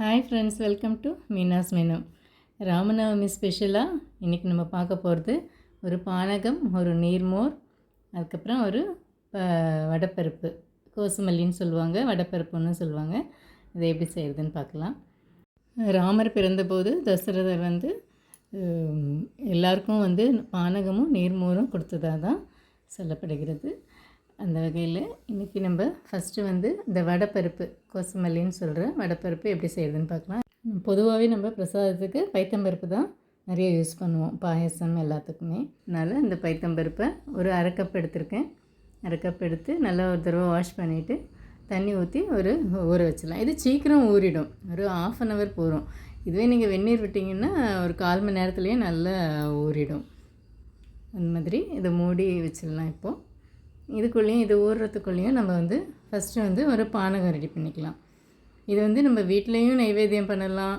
Hi friends welcome to Meena's menu Ramanavami ஸ்பெஷலாக இன்றைக்கி நம்ம பார்க்க போகிறது ஒரு பானகம் ஒரு நீர்மோர் அதுக்கப்புறம் ஒரு ப- கோசுமல்லின்னு சொல்லுவாங்க வடப்பருப்புன்னு சொல்லுவாங்க. இதை எப்படி செய்கிறதுன்னு பார்க்கலாம். ராமர் பிறந்தபோது தசரதர் வந்து எல்லாருக்கும் வந்து பானகமும் நீர்மோரும் கொடுத்ததாக தான் சொல்லப்படுகிறது. அந்த வகையில் இன்றைக்கி நம்ம ஃபஸ்ட்டு வந்து இந்த வடைப்பருப்பு கோசமல்லின்னு சொல்கிற வடைப்பருப்பு எப்படி செய்கிறதுன்னு பார்க்கலாம். பொதுவாகவே நம்ம பிரசாதத்துக்கு பைத்தம்பருப்பு தான் நிறைய யூஸ் பண்ணுவோம். பாயசம் எல்லாத்துக்குமே. அதனால் இந்த பைத்தம்பருப்பை ஒரு அரை கப் எடுத்திருக்கேன். அரை கப் எடுத்து நல்லா ஒரு தடவை வாஷ் பண்ணிவிட்டு தண்ணி ஊற்றி ஒரு ஊற வச்சிடலாம். இது சீக்கிரம் ஊறிடும். ஒரு ஆஃப் அன் ஹவர் போகிறோம் இதுவே நீங்கள் வெந்நீர் விட்டிங்கன்னா ஒரு கால் மணி நேரத்துலேயே நல்லா ஊறிடும். அந்த மாதிரி இதை மூடி வச்சிடலாம் இப்போது இதுக்குள்ளேயும் இது ஊறுறதுக்குள்ளேயும் நம்ம வந்து ஃபஸ்ட்டு வந்து ஒரு பானகம் ரெடி பண்ணிக்கலாம். இது வந்து நம்ம வீட்லேயும் நைவேத்தியம் பண்ணலாம்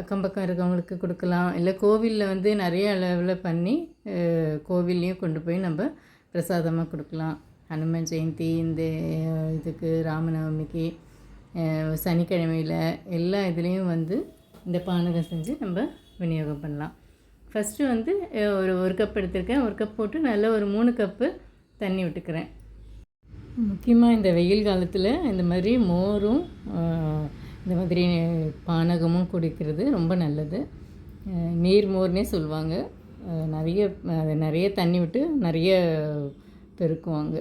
அக்கம் பக்கம் இருக்கவங்களுக்கு கொடுக்கலாம் இல்லை கோவிலில் வந்து நிறைய அளவில் பண்ணி கோவில்லையும் கொண்டு போய் நம்ம பிரசாதமாக கொடுக்கலாம். ஹனுமன் ஜெயந்தி இந்த இதுக்கு ராமநவமிக்கு சனிக்கிழமையில் எல்லா இதுலேயும் வந்து இந்த பானகம் செஞ்சு நம்ம விநியோகம் பண்ணலாம். ஃபஸ்ட்டு வந்து ஒரு ஒரு கப் எடுத்திருக்கேன். ஒரு கப் போட்டு நல்ல ஒரு மூணு கப்பு தண்ணி விட்டுக்கிறேன். முக்கியமாக இந்த வெயில் காலத்தில் இந்த மாதிரி மோரும் இந்த மாதிரி பானகமும் குடிக்கிறது ரொம்ப நல்லது. நீர் மோர்னே சொல்லுவாங்க. நிறைய அதை நிறைய தண்ணி விட்டு நிறைய பெருக்குவாங்க.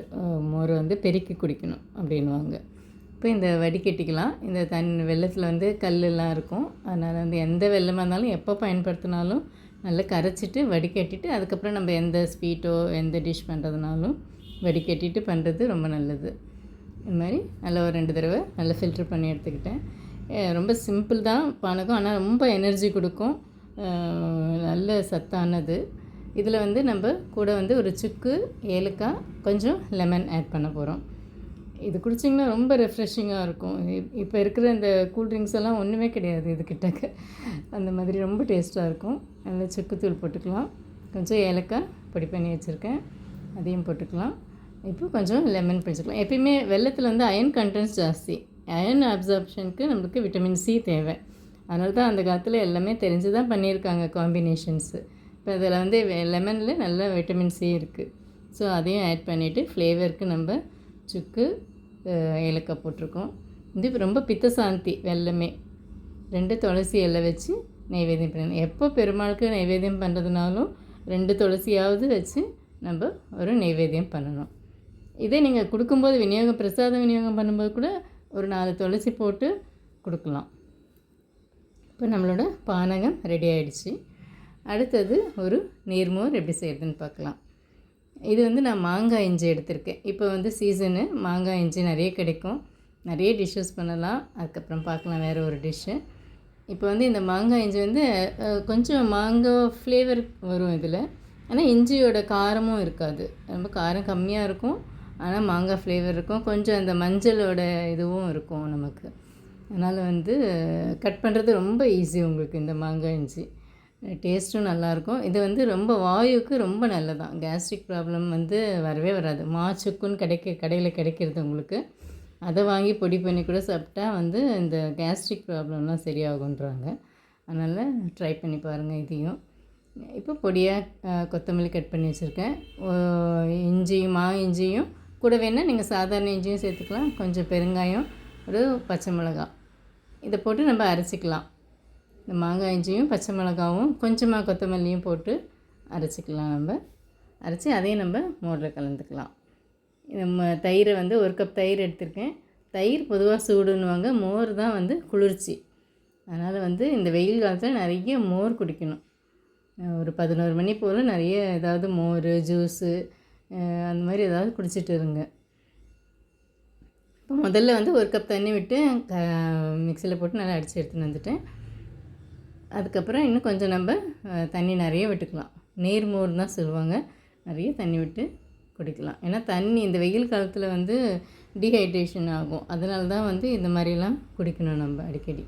மோர் வந்து பெருக்கி குடிக்கணும் அப்படின்வாங்க இப்போ இந்த வடிகட்டிக்கலாம். இந்த தண் வெள்ளத்தில் வந்து கல்லெல்லாம் இருக்கும். அதனால் வந்து எந்த வெள்ளமாக இருந்தாலும் எப்போ பயன்படுத்தினாலும் நல்லா கரைச்சிட்டு வடிகட்டிட்டு அதுக்கப்புறம் நம்ம எந்த ஸ்வீட்டோ எந்த டிஷ் பண்ணுறதுனாலும் வடிகட்டிட்டு பண்ணுறது ரொம்ப நல்லது. இது மாதிரி நல்லா ஒரு ரெண்டு தடவை நல்லா ஃபில்டர் பண்ணி எடுத்துக்கிட்டேன். ரொம்ப சிம்பிள் தான் பானகம் ஆனால் ரொம்ப எனர்ஜி கொடுக்கும். நல்ல சத்தானது. இதில் வந்து நம்ம கூட வந்து ஒரு சுக்கு ஏலக்காய் கொஞ்சம் லெமன் ஆட் பண்ண போகிறோம் இது குடிச்சிங்கன்னா ரொம்ப ரெஃப்ரெஷிங்காக இருக்கும். இப்போ இருக்கிற இந்த கூல்ட்ரிங்க்ஸ் எல்லாம் ஒன்றுமே கிடையாது இதுக்கிட்டக்க அந்த மாதிரி ரொம்ப டேஸ்ட்டாக இருக்கும். அதில் சுக்குத்தூள் போட்டுக்கலாம். கொஞ்சம் ஏலக்காய் பொடி பண்ணி வச்சுருக்கேன். அதையும் போட்டுக்கலாம். இப்போ கொஞ்சம் லெமன் பிடிச்சிக்கலாம் எப்பயுமே வெள்ளத்தில் வந்து அயன் கண்டென்ட்ஸ் ஜாஸ்தி. அயன் அப்சார்ப்ஷனுக்கு நம்மளுக்கு விட்டமின் சி தேவை. அதனால தான் அந்த காலத்தில் எல்லாமே தெரிஞ்சு தான் பண்ணியிருக்காங்க காம்பினேஷன்ஸு இப்போ அதில் வந்து லெமனில் நல்ல விட்டமின் சி இருக்குது ஸோ அதையும் ஆட் பண்ணிவிட்டு ஃப்ளேவருக்கு நம்ம சுக்கு ஏலக்காய் போட்டிருக்கோம். இது ரொம்ப ரொம்ப பித்தசாந்தி வெல்லமே. ரெண்டு துளசி எல்லாம் வச்சு நைவேத்தியம் பண்ணணும். எப்போ பெருமாளுக்கு நைவேத்தியம் பண்ணுறதுனாலும் ரெண்டு துளசியாவது வச்சு நம்ம ஒரு நைவேத்தியம் பண்ணணும். இதே நீங்கள் கொடுக்கும்போது விநியோகம் பிரசாதம் விநியோகம் பண்ணும்போது கூட ஒரு நாலு துளசி போட்டு கொடுக்கலாம். இப்போ நம்மளோட பானகம் ரெடி ஆகிடுச்சு அடுத்தது ஒரு நீர்மோர் எப்படி செய்கிறதுன்னு பார்க்கலாம். இது வந்து நான் மாங்காய் இஞ்சி எடுத்திருக்கேன். இப்போ வந்து சீசனு மாங்காய் இஞ்சி நிறைய கிடைக்கும். நிறைய டிஷ்ஷஸ் பண்ணலாம். அதுக்கப்புறம் பார்க்கலாம் வேறு ஒரு டிஷ்ஷு இப்போ வந்து இந்த மாங்காய் இஞ்சி வந்து கொஞ்சம் மாங்காய் ஃப்ளேவர் வரும் இதில். ஆனால் இஞ்சியோட காரமும் இருக்காது. ரொம்ப காரம் கம்மியாக இருக்கும். ஆனால் மாங்காய் ஃப்ளேவர் இருக்கும். கொஞ்சம் அந்த மஞ்சளோட இதுவும் இருக்கும் நமக்கு. அதனால் வந்து கட் பண்ணுறது ரொம்ப ஈஸி உங்களுக்கு இந்த மாங்காய் இஞ்சி. டேஸ்ட்டும் நல்லாயிருக்கும். இது வந்து ரொம்ப வாயுக்கு ரொம்ப நல்லதான் கேஸ்ட்ரிக் ப்ராப்ளம் வந்து வரவே வராது. மாச்சுக்குன்னு கிடைக்க கடையில் கிடைக்கிறது உங்களுக்கு. அதை வாங்கி பொடி பண்ணி கூட சாப்பிட்டா வந்து இந்த கேஸ்ட்ரிக் ப்ராப்ளம்லாம் சரியாகுன்றாங்க அதனால் ட்ரை பண்ணி பாருங்கள் இதையும். இப்போ பொடியாக கொத்தமல்லி கட் பண்ணி வச்சுருக்கேன். இஞ்சியும் மா இஞ்சியும் கூட வேணால் நீங்கள் சாதாரண இஞ்சியும் சேர்த்துக்கலாம். கொஞ்சம் பெருங்காயம் ஒரு பச்சை மிளகாய். இதை போட்டு நம்ம அரைச்சிக்கலாம். இந்த மாங்காய் இஞ்சியும் பச்சை மிளகாவும் கொஞ்சமாக கொத்தமல்லியும் போட்டு அரைச்சிக்கலாம் நம்ம. அரைச்சி அதையும் நம்ம மோரில் கலந்துக்கலாம். நம்ம தயிரை வந்து ஒரு கப் தயிர் எடுத்திருக்கேன். தயிர் பொதுவாக சூடுன்னுவாங்க மோர் தான் வந்து குளிர்ச்சி. அதனால் வந்து இந்த வெயில் காலத்தில் நிறைய மோர் குடிக்கணும். ஒரு பதினோரு மணி போல் நிறைய ஏதாவது மோர் ஜூஸு அந்த மாதிரி ஏதாவது குடிச்சிட்டு இருங்க. இப்போ முதல்ல வந்து ஒரு கப் தண்ணி விட்டு க மிக்சியில் போட்டு நல்லா அடித்து எடுத்துன்னு வந்துட்டேன். அதுக்கப்புறம் இன்னும் கொஞ்சம் நம்ம தண்ணி நிறைய விட்டுக்கலாம். நீர் மோர் தான் சொல்லுவாங்க. நிறைய தண்ணி விட்டு குடிக்கலாம். ஏன்னா தண்ணி இந்த வெயில் காலத்தில் வந்து டீஹைட்ரேஷன் ஆகும். அதனால தான் வந்து இந்த மாதிரிலாம் குடிக்கணும் நம்ம அடிக்கடி.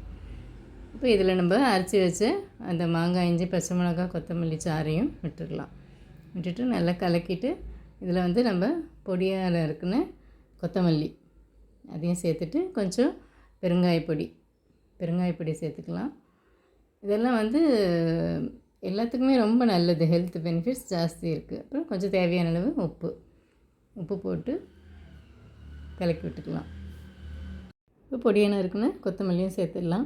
இப்போ இதில் நம்ம அரைச்சி வச்சு அந்த மாங்காய் இஞ்சி பச்சை மிளகாய் கொத்தமல்லி சாறையும் விட்டுடலாம். விட்டுட்டு நல்லா கலக்கிட்டு இதில் வந்து நம்ம பொடியாக இருக்குன்னு கொத்தமல்லி அதையும் சேர்த்துட்டு கொஞ்சம் பெருங்காய பொடி பெருங்காயப்பொடி சேர்த்துக்கலாம். இதெல்லாம் வந்து எல்லாத்துக்குமே ரொம்ப நல்லது. ஹெல்த் பெனிஃபிட்ஸ் ஜாஸ்தி இருக்குது அப்புறம் கொஞ்சம் தேவையான அளவு உப்பு. உப்பு போட்டு கலக்கி விட்டுக்கலாம். இப்போ பொடியான இருக்குன்னு கொத்தமல்லியும் சேர்த்துடலாம்.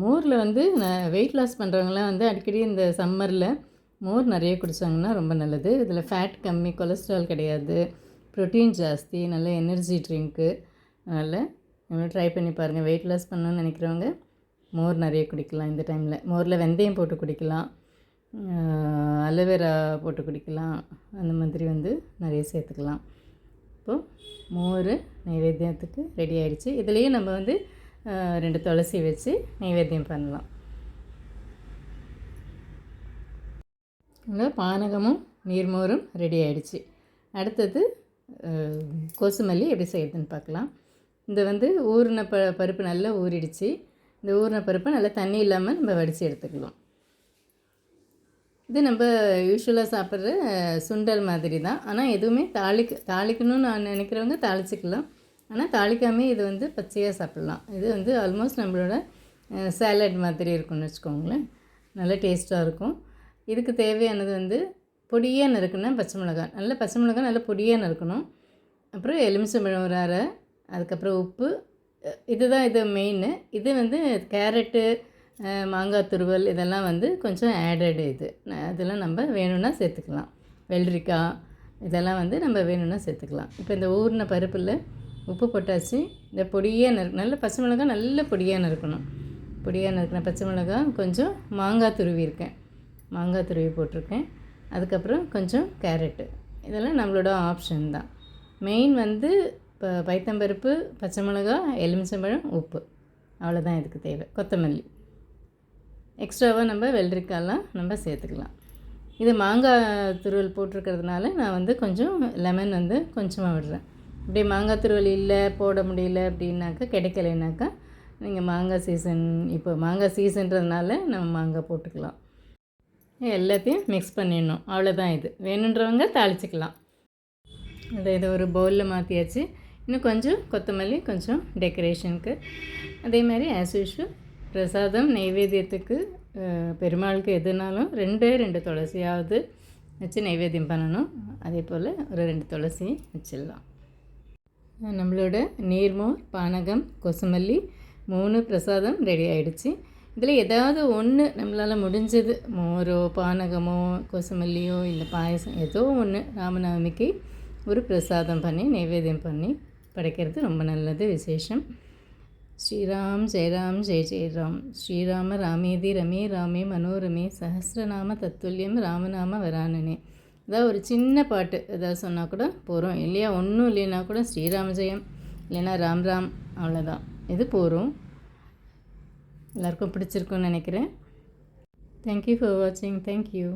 மோரில் வந்து நான் வெயிட் லாஸ் பண்ணுறவங்களாம் வந்து அடிக்கடி இந்த சம்மரில் மோர் நிறைய குடித்தாங்கன்னா ரொம்ப நல்லது. இதில் ஃபேட் கம்மி கொலஸ்ட்ரால் கிடையாது. ப்ரோட்டீன் ஜாஸ்தி நல்ல எனர்ஜி ட்ரிங்க்கு அதனால் ட்ரை பண்ணி பாருங்கள் வெயிட் லாஸ் பண்ணணும்னு நினைக்கிறவங்க மோர் நிறைய குடிக்கலாம் இந்த டைமில் மோரில் வெந்தயம் போட்டு குடிக்கலாம். அலோவேரா போட்டு குடிக்கலாம். அந்த மாதிரி வந்து நிறைய சேர்த்துக்கலாம். இப்போது மோர் நைவேத்தியத்துக்கு ரெடி ஆகிடுச்சு இதுலேயே நம்ம வந்து ரெண்டு துளசி வச்சு நைவேத்தியம் பண்ணலாம். பானகமும் நீர்மோரும் ரெடி ஆகிடுச்சு அடுத்தது கோசுமல்லி எப்படி செய்யுதுன்னு பார்க்கலாம். இந்த வந்து ஊறின ப பருப்பு நல்லா ஊறிடுச்சு. இந்த ஊறின பருப்பை நல்லா தண்ணி இல்லாமல் நம்ம வடித்து எடுத்துக்கலாம். இது நம்ம யூஸ்வலாக சாப்பிட்ற சுண்டல் மாதிரி தான் ஆனால் எதுவுமே தாளிக்க தாளிக்கணும்னு நான் நினைக்கிறவங்க தாளிச்சிக்கலாம். ஆனால் தாளிக்காமே இது வந்து பச்சையாக சாப்பிட்லாம். இது வந்து ஆல்மோஸ்ட் நம்மளோட சேலட் மாதிரி இருக்கும்னு வச்சுக்கோங்களேன். நல்லா டேஸ்ட்டாக இருக்கும். இதுக்கு தேவையானது வந்து பொடியாக நறுக்குன்னா பச்சை மிளகாய். நல்ல பச்சை மிளகாய் நல்ல பொடியாக நறுக்கணும். அப்புறம் எலுமிச்சம்பழம் ஒரு அரை அதுக்கப்புறம் உப்பு இதுதான் இது மெயின்னு இது வந்து கேரட்டு மாங்காய் துருவல் இதெல்லாம் வந்து கொஞ்சம் ஆடடு இது. அதெல்லாம் நம்ம வேணும்னா சேர்த்துக்கலாம். வெள்ளரிக்காய் இதெல்லாம் வந்து நம்ம வேணும்னா சேர்த்துக்கலாம். இப்போ இந்த ஊறின பருப்பில் உப்பு போட்டாச்சு. இந்த பொடியாக நறு நல்ல பச்சை மிளகாய் நல்ல பொடியாக நறுக்கணும். பொடியாக நறுக்கின பச்சை மிளகாய் கொஞ்சம் மாங்காய் துருவி இருக்கேன். மாங்காய் துருவி போட்டிருக்கேன். அதுக்கப்புறம் கொஞ்சம் கேரட்டு. இதெல்லாம் நம்மளோட ஆப்ஷன் தான். மெயின் வந்து இப்போ பைத்தம்பருப்பு பச்சை மிளகா எலுமிச்சம்பழம் உப்பு. அவ்வளோதான் இதுக்கு தேவை. கொத்தமல்லி. எக்ஸ்ட்ராவாக நம்ம வெள்ளரிக்காயெலாம் நம்ம சேர்த்துக்கலாம். இது மாங்காய் துருவல் போட்டிருக்கிறதுனால நான் வந்து கொஞ்சம் லெமன் வந்து கொஞ்சமாக விடுறேன். இப்படி மாங்காய் துருவல் இல்லை போட முடியல அப்படின்னாக்கா கிடைக்கலைனாக்கா நீங்கள் மாங்காய் சீசன் இப்போ மாங்காய் சீசன்றதுனால நம்ம மாங்காய் போட்டுக்கலாம். எல்லாத்தையும் மிக்ஸ் பண்ணிடணும். அவ்வளோதான் இது. வேணுன்றவங்க தாளிச்சிக்கலாம். அதை இதை ஒரு பவுலில் மாற்றியாச்சு இன்னும் கொஞ்சம் கொத்தமல்லி கொஞ்சம் டெக்கரேஷனுக்கு அதே மாதிரி ஆஸ் யூஷுவல் பிரசாதம் நைவேத்தியத்துக்கு பெருமாளுக்கு எதுனாலும் ரெண்டே ரெண்டு துளசியாவது வச்சு நைவேத்தியம் பண்ணணும். அதே போல் ஒரு ரெண்டு துளசி வச்சிடலாம். நம்மளோட நீர்மோர் பானகம் கொசுமல்லி மூணு பிரசாதம் ரெடி ஆகிடுச்சு இதில் ஏதாவது ஒன்று நம்மளால் முடிஞ்சது மோரோ பானகமோ கொசுமல்லியோ இல்லை பாயசம் ஏதோ ஒன்று ராமநவமிக்கு ஒரு பிரசாதம் பண்ணி நைவேத்தியம் பண்ணி படைக்கிறது ரொம்ப நல்லது விசேஷம். ஸ்ரீராம் ஜெயராம் ஜெய ஜெயராம். ஸ்ரீராம ராமேதி ரமே ராமே மனோரமே சஹசிரநாம தத்துல்யம் ராமநாம வரானனே. ஏதாவது ஒரு சின்ன பாட்டு ஏதாவது சொன்னால் கூட போகிறோம் இல்லையா? ஒன்றும் இல்லைன்னா கூட ஸ்ரீராம ஜெயம் இல்லைன்னா ராம் ராம் அவ்வளோதான் இது போகிறோம் எல்லாருக்கும் பிடிச்சிருக்குன்னு நினைக்கிறேன். தேங்க்யூ ஃபார் வாட்சிங் தேங்க்யூ